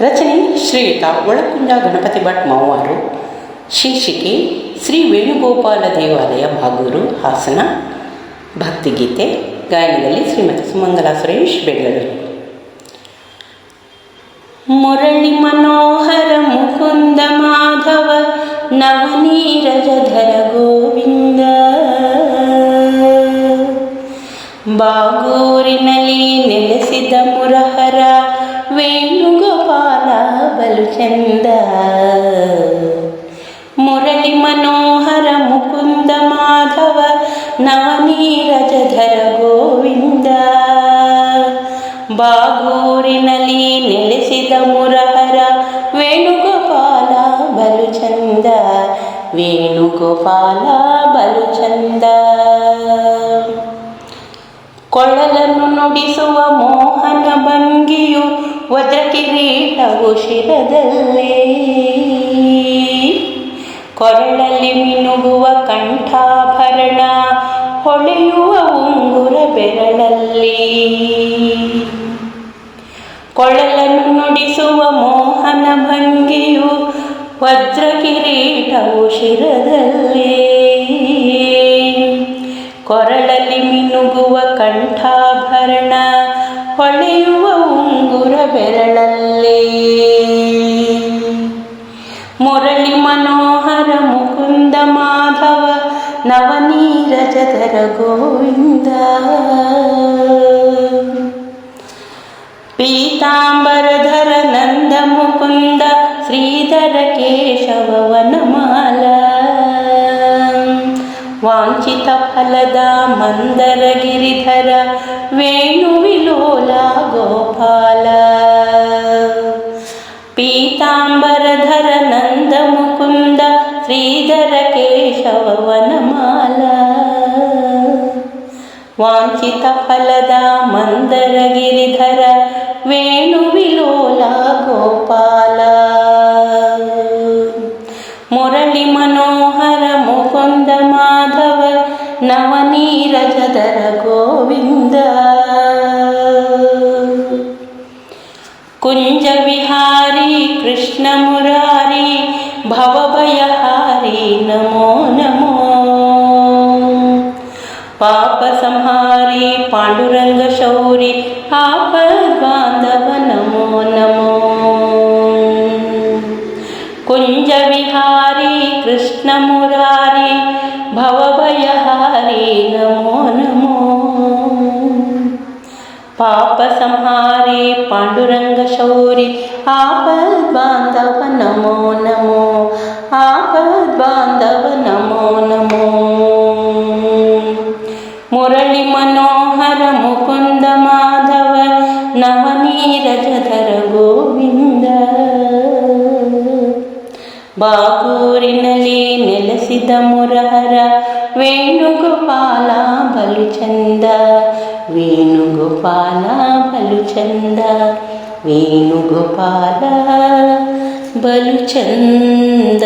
ರಚನೆ ಶ್ರೀಯುತ ಒಳಕುಂಡ ಗಣಪತಿ ಭಟ್ ಮಾವರು, ಶೀರ್ಷಿಕೆ ಶ್ರೀ ವೇಣುಗೋಪಾಲ ದೇವಾಲಯ ಬಾಗೂರು ಹಾಸನ ಭಕ್ತಿಗೀತೆ ಗಾಯನದಲ್ಲಿ ಶ್ರೀಮತಿ ಸುಮಂಗಲ ಸುರೇಶ್, ಬೆಂಗಳೂರು. ಮುರಳಿ ಮನೋಹರ ಮುಕುಂದ ಮಾಧವ ನವನೀರಜಧರ ಗೋವಿಂದ. ಬಾಗೂರಿನಲ್ಲಿ ನೆಲೆಸಿದ ಚಂದ ಮುರಳಿ ಮನೋಹರ ಮುಕುಂದ ಮಾಧವ ನವನೀರಜಧರ ಗೋವಿಂದ. ಬಾಗೂರಿನಲ್ಲಿ ನೆಲೆಸಿದ ಮುರಹರ, ವೇಣುಗೋಪಾಲ ಬಲು ಚಂದ ವೇಣುಗೋಪಾಲ ಬಲು ಚಂದ ಕೊಳ್ಳಲನ್ನು ನುಡಿಸುವ ಮೋಹನ ಭಂಗಿಯು ವಜ್ರ ಕಿರೀಟವು ಶಿರದಲ್ಲೇ. ಕೊರಳಲ್ಲಿ ಮಿನುಗುವ ಕಂಠಾಭರಣ ಹೊಳೆಯುವ ಉಂಗುರ ಬೆರಳಲ್ಲಿ. ಕೊಳಲನ್ನು ನುಡಿಸುವ ಮೋಹನ ಭಂಗಿಯು ವಜ್ರ ಕಿರೀಟವು ಶಿರದಲ್ಲೇ. ಕೊರಳಲ್ಲಿ ಮಿನುಗುವ ಕಂಠಾಭರಣ ಹೊಳೆಯುವ ಉಂಗುರ ಬೆರಳಲ್ಲಿ ಮುರಳಿ ಮನೋಹರ ಮುಕುಂದ ಮಾಧವ ನವನೀರಜದರ ಗೋವಿಂದ. ಪೀತಾಂಬರಧರ ನಂದ ಮುಕುಂದ ಶ್ರೀಧರ ಕೇಶವ ವನಮಾಲ. ವಾಂಚಿತ ಫಲದ ಮಂದರ ಗಿರಿಧರ ವೇಣುವಿಲೋಲ చంద్రధర నంద ముకుంద శ్రీధర కేశవ వనమాల. వాంఛిత ఫలದ మందర గిరిధర వేణు విలోల గోపాల మురళి మనోహర ముకుంద మాధవ నవనీరజధర గోవింద. कुञ्जविहारी कृष्णमुरारी भवभयहारी नमो नमो। पापसंहारी पाण्डुरङ्गशौरि पापबान्धव नमो नमो। कुञ्जविहारी कृष्णमुरारी ಪಾಪ ಸಂಹಾರಿ ಪಾಂಡುರಂಗ ಶೌರಿ ಆಪದ್ ಬಾಂಧವ ನಮೋ ನಮೋ ಆಪದ್ ಬಾಂಧವ ನಮೋ ನಮೋ ಮುರಳಿ ಮನೋಹರ ಮುಕುಂದ ಮಾಧವ ನವನೀರಜಧರ ಗೋವಿಂದ ಬಾಗೂರಿನಲ್ಲಿ ನೆಲೆಸಿದ ಮುರಹರ ವೇಣುಗೋಪಾಲ ಬಲು ಚಂದ వేణుగోపాల బలుచంద వేణుగోపాల బలుచంద.